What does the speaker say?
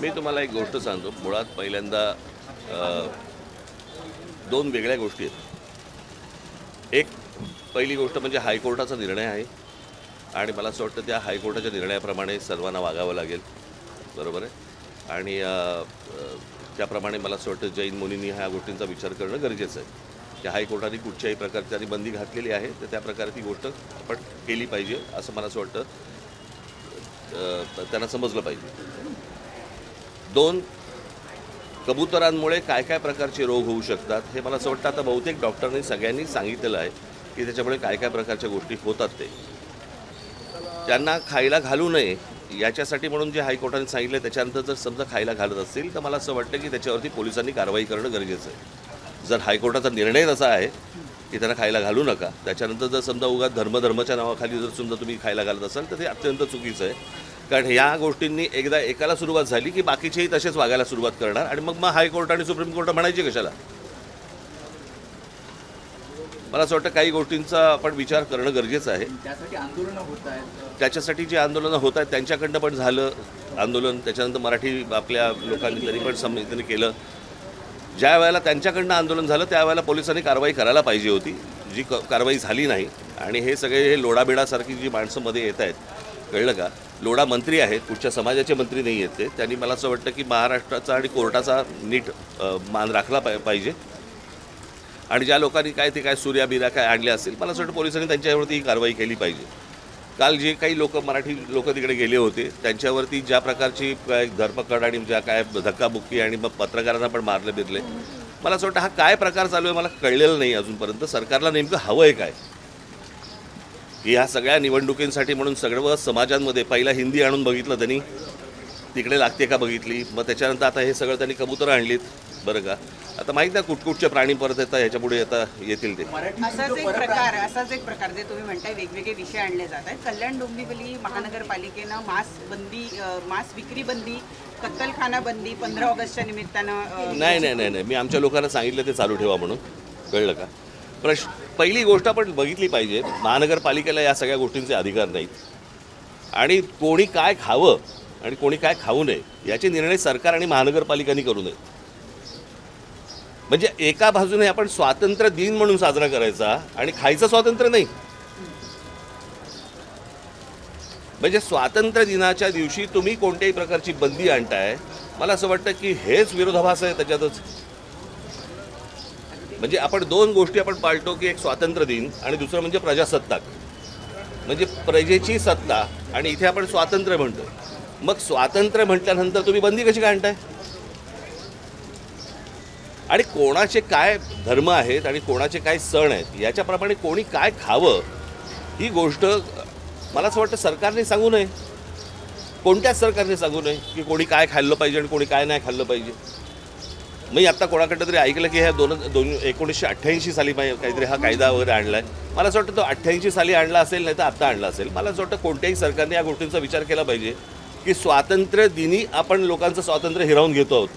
मी तुम्हाला एक गोष्ट सांगतो. मुळात पहिल्यांदा दोन वेगळ्या गोष्टी आहेत. एक पहिली गोष्ट म्हणजे हायकोर्टाचा निर्णय आहे. आणि मला असं वाटतं त्या हायकोर्टाच्या निर्णयाप्रमाणे सर्वांना वागावं लागेल. बरोबर आहे? आणि त्याप्रमाणे मला असं वाटतं जैन मुनींनी ह्या गोष्टींचा विचार करणं गरजेचं आहे. की हायकोर्टाने कुठच्याही प्रकारची आणि बंदी घातलेली आहे तर त्या प्रकारे ती गोष्ट आपण केली पाहिजे असं मला असं वाटतं. त्यांना समजलं पाहिजे. दोन कबुतरांमुळे काय काय प्रकारचे रोग होऊ शकतात हे मला असं वाटतं. आता बहुतेक डॉक्टरांनी सगळ्यांनी सांगितलेलं आहे की त्याच्यामुळे काय काय प्रकारच्या गोष्टी होतात ते. त्यांना खायला घालू नये याच्यासाठी म्हणून जे हायकोर्टाने सांगितलं त्याच्यानंतर जर समजा खायला घालत असतील तर मला असं वाटतं की त्याच्यावरती पोलिसांनी कारवाई करणं गरजेचं आहे. जर हायकोर्टाचा निर्णय तसा आहे की त्यांना खायला घालू नका त्याच्यानंतर जर समजा उगा धर्मधर्माच्या नावाखाली जर समजा तुम्ही खायला घालत असाल तर ते अत्यंत चुकीचं आहे. कारण ह्या गोष्टींनी एकदा एकाला सुरुवात झाली की बाकीचेही तसेच वागायला सुरुवात करणार. आणि मग मग हायकोर्ट आणि सुप्रीम कोर्ट म्हणायचे कशाला? मला असं वाटतं काही गोष्टींचा आपण विचार करणं गरजेचं आहे. त्यासाठी आंदोलनं होत आहेत. त्याच्यासाठी जी आंदोलनं होत आहेत त्यांच्याकडनं पण झालं आंदोलन. त्याच्यानंतर मराठी आपल्या लोकांनी तरी पण सम त्यांनी केलं. ज्या वेळेला त्यांच्याकडनं आंदोलन झालं त्यावेळेला पोलिसांनी कारवाई करायला पाहिजे होती. जी क कारवाई झाली नाही. आणि हे सगळे हे लोडाबिडासारखी जी माणसं मध्ये येत आहेत कळलं का? लोडा मंत्री आहेत कुठच्या समाजाचे मंत्री नाही आहेत ते त्यांनी मला असं वाटतं की महाराष्ट्राचा आणि कोर्टाचा नीट मान राखला पाहिजे. आणि ज्या लोकांनी काय ते काय सूर्या बिरा काय आणले असतील मला असं वाटतं पोलिसांनी त्यांच्यावरती ही कारवाई केली पाहिजे. काल जे काही लोक मराठी लोक तिकडे गेले होते त्यांच्यावरती ज्या प्रकारची काय धरपकड आणि ज्या काय धक्काबुक्की आणि मग पत्रकारांना पण मारले बिरले मला असं वाटतं हा काय प्रकार चालू आहे मला कळलेलं नाही अजूनपर्यंत. सरकारला नेमकं हवं आहे काय? ह्या सगळ्या निवडणुकींसाठी म्हणून सर्व समाजांमध्ये पहिला हिंदी आणून बघितलं त्यांनी. तिकडे लागते का बघितली? मग त्याच्यानंतर आता हे सगळं त्यांनी कबुतरं आणलीत. बरं का? आता माहीत नाही कुठकुठचे प्राणी परत येतात ह्याच्या पुढे येता येतील ते. असाच एक प्रकार असाच एक प्रकार जे तुम्ही म्हणताय वेगवेगळे विषय आणले जात आहेत. कल्याण डोंबिवली महानगरपालिकेनं मास बंदी मास विक्री बंदी कत्तलखाना बंदी पंधरा ऑगस्टच्या निमित्तानं नाही नाही नाही नाही. मी आमच्या लोकांना सांगितलं ते चालू ठेवा म्हणून. कळलं का? प्रश्न. पहिली गोष्ट आपण बघितली पाहिजे महानगरपालिकेला या सगळ्या गोष्टींचे अधिकार नाहीत. आणि कोणी काय खावं आणि कोणी काय खाऊ नये याचे निर्णय सरकार आणि महानगरपालिकांनी करू नये म्हणजे एका बाजूने आपण स्वातंत्र्य दिन म्हणून साजरा करायचा आणि खायचं स्वातंत्र्य नाही. म्हणजे स्वातंत्र्य दिनाच्या दिवशी तुम्ही कोणत्याही प्रकारची बंदी आणताय मला असं वाटतं की हेच विरोधाभास आहे त्याच्यातच. म्हणजे आपण दोन गोष्टी आपण पाळतो की एक स्वातंत्र्य दिन आणि दुसरं म्हणजे प्रजासत्ताक. म्हणजे प्रजेची सत्ता आणि इथे आपण स्वातंत्र्य म्हणतो. मग स्वातंत्र्य म्हटल्यानंतर तुम्ही बंदी कशी काय आणताय? आणि कोणाचे काय धर्म आहेत आणि कोणाचे काय सण आहेत याच्याप्रमाणे कोणी काय खावं ही गोष्ट मला असं वाटतं सरकारने सांगू नये. कोणत्याच सरकारने सांगू नये की कोणी काय खाल्लं पाहिजे आणि कोणी काय नाही खाल्लं पाहिजे? मी आत्ता कोणाकडं तरी ऐकलं की ह्या दोन दोन एकोणीसशे अठ्ठ्याऐंशी साली काहीतरी हा कायदा वगैरे आणला आहे मला असं वाटतं तो अठ्ठ्याऐंशी साली आणला असेल नाही तर आत्ता आणला असेल. मला असं वाटतं कोणत्याही सरकारने या गोष्टींचा विचार केला पाहिजे की स्वातंत्र्य दिनी आपण लोकांचं स्वातंत्र्य हिरावून घेतो आहोत.